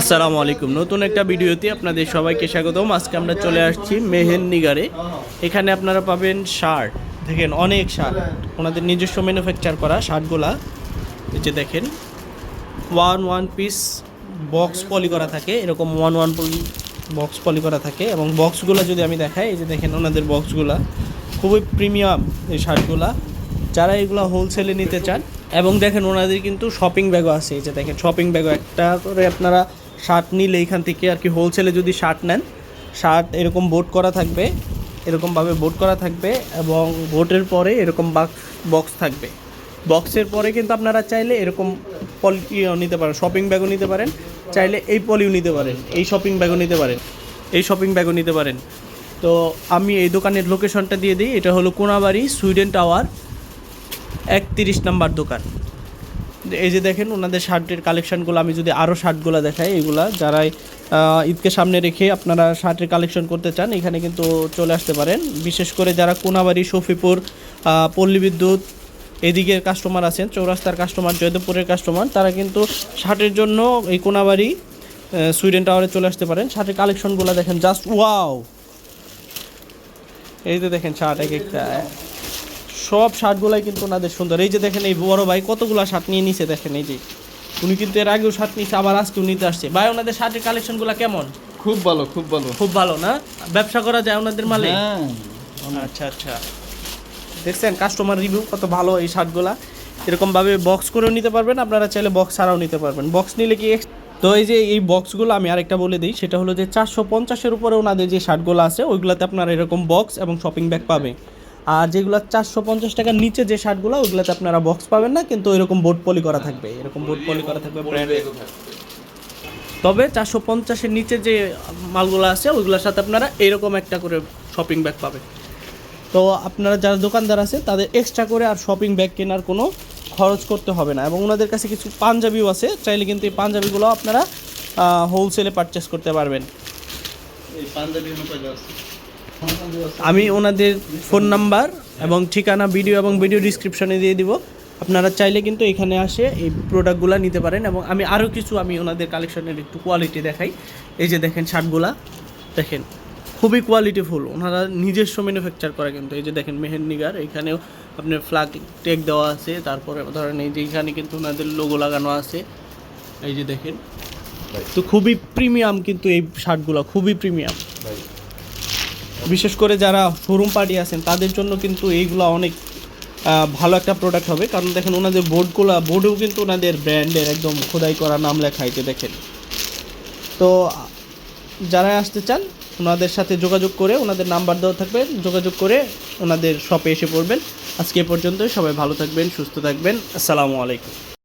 আসসালামু আলাইকুম। নতুন একটা ভিডিওতে আপনাদের সবাইকে স্বাগতম। আজকে আমরা চলে আসছি মেহেন নিগারে এখানে আপনারা পাবেন শার্ট। দেখেন, অনেক শার্ট। ওনাদের নিজস্ব ম্যানুফ্যাকচার করা শার্টগুলা। এই যে দেখেন one one piece box poly করা থাকে। এরকম ওয়ান ওয়ান বক্স পলি করা থাকে। এবং বক্সগুলো যদি আমি দেখাই, এই যে দেখেন ওনাদের বক্সগুলা খুবই প্রিমিয়াম এই শার্টগুলা। যারা এগুলো হোলসেলে নিতে চান এবং দেখেন ওনাদের কিন্তু শপিং ব্যাগও আছে, এই যে দেখেন শপিং ব্যাগও একটা করে আপনারা শার্ট নিলে এইখান থেকে আর কি হোলসেলে যদি শার্ট নেন শার্ট এরকম বোট করা থাকবে, এরকমভাবে বোট করা থাকবে এবং বোটের পরে এরকম বাক্স বক্স থাকবে। বক্সের পরে কিন্তু আপনারা চাইলে এরকম পলিও নিতে পারেন শপিং ব্যাগও নিতে পারেন, চাইলে এই পলিও নিতে পারেন, এই শপিং ব্যাগও নিতে পারেন, এই শপিং ব্যাগও নিতে পারেন। তো আমি এই দোকানের লোকেশনটা দিয়ে দিই, এটা হলো কোনাবাড়ি সুইডেন টাওয়ার একত্রিশ নাম্বার দোকান। এই যে দেখেন ওনাদের শার্টের কালেকশানগুলো, আমি যদি আরও শার্টগুলো দেখাই, এগুলা যারাই ঈদকে সামনে রেখে আপনারা শার্টের কালেকশন করতে চান, এখানে কিন্তু চলে আসতে পারেন। বিশেষ করে যারা কোনাবাড়ি, শফিপুর পল্লী বিদ্যুৎ, এদিকের কাস্টমার আছেন, চৌরাস্তার কাস্টমার জয়দেবপুরের কাস্টমার তারা কিন্তু শার্টের জন্য এই কোনাবাড়ি সুইডেন টাওয়ারে চলে আসতে পারেন। শার্টের কালেকশনগুলো দেখেন জাস্ট ওয়াও এই যে দেখেন শার্ট এক একটা। সব শার্টগুলাই কিন্তু ওনাদের সুন্দর। এই যে দেখেন এই বড় ভাই কতগুলো শার্ট নিয়ে নিছে দেখেন এই যে। উনি কিন্তু এর আগেও শার্ট নিচ্ছে আবার আজকেও নিতে আসছে। ভাই ওনাদের শার্টের কালেকশনগুলো কেমন? খুব ভালো খুব ভালো। খুব ভালো না? ব্যবসা করা যায় ওনাদের মালে? হ্যাঁ। আচ্ছা আচ্ছা। দেখছেন কাস্টমার রিভিউ কত ভালো এই শার্টগুলা। এরকমভাবে বক্স করেও নিতে পারবেন আপনারা চাইলে বক্স ছাড়াও নিতে পারবেন। বক্স নিলে কি তো এই যে এই বক্সগুলো আমি আরেকটা বলে দিই সেটা হলো যে চারশো পঞ্চাশের উপরে ওনাদের যে শার্টগুলো আছে ওইগুলোতে আপনারা এরকম বক্স এবং শপিং ব্যাগ পাবে। আর যেগুলো চারশো পঞ্চাশ টাকার নিচে যে শার্টগুলো ওইগুলোতে আপনারা বক্স পাবেন না, কিন্তু এরকম বোর্ড পলি করা থাকবে, এরকম বোর্ড পলি করা থাকবে তবে চারশো পঞ্চাশের নিচে যে মালগুলো আছে, ওইগুলোর সাথে আপনারা এরকম একটা করে শপিং ব্যাগ পাবেন। তো আপনারা যারা দোকানদার আছে, তাদের এক্সট্রা করে আর শপিং ব্যাগ কেনার কোনো খরচ করতে হবে না। এবং ওনাদের কাছে কিছু পাঞ্জাবিও আছে, চাইলে কিন্তু এই পাঞ্জাবিগুলো আপনারা হোলসেলে পারচেস করতে পারবেন। এই পাঞ্জাবি আমি ওনাদের ফোন নাম্বার এবং ঠিকানা, ভিডিও এবং ভিডিও ডিসক্রিপশনে দিয়ে দিব। আপনারা চাইলে কিন্তু এখানে আসে এই প্রোডাক্টগুলো নিতে পারেন এবং আমি আরও কিছু আমি ওনাদের কালেকশনের একটু কোয়ালিটি দেখাই। এই যে দেখেন শার্টগুলা, দেখেন, খুবই কোয়ালিটিফুল ওনারা নিজস্ব ম্যানুফ্যাকচার করে কিন্তু। এই যে দেখেন মেহেন্নিগার এখানেও আপনার ফ্ল্যাগ টেক দেওয়া আছে। তারপরে ধরেন এই যে এখানে কিন্তু ওনাদের লোগো লাগানো আছে। এই যে দেখেন, তো খুবই প্রিমিয়াম কিন্তু এই শার্টগুলো, খুবই প্রিমিয়াম বিশেষ করে যারা শোরুম পার্টি আছেন, তাদের জন্য কিন্তু এইগুলো অনেক ভালো একটা প্রোডাক্ট হবে। কারণ দেখেন ওনাদের বোর্ডগুলো বোর্ডেও কিন্তু ওনাদের ব্র্যান্ডের একদম খোদাই করা নাম লেখা যে দেখেন। তো যারা আসতে চান, ওনাদের সাথে যোগাযোগ করে ওনাদের নাম্বার দেওয়া থাকবে, যোগাযোগ করে ওনাদের শপে এসে পড়বেন। আজকে এ পর্যন্তই, সবাই ভালো থাকবেন, সুস্থ থাকবেন। আসসালামু আলাইকুম।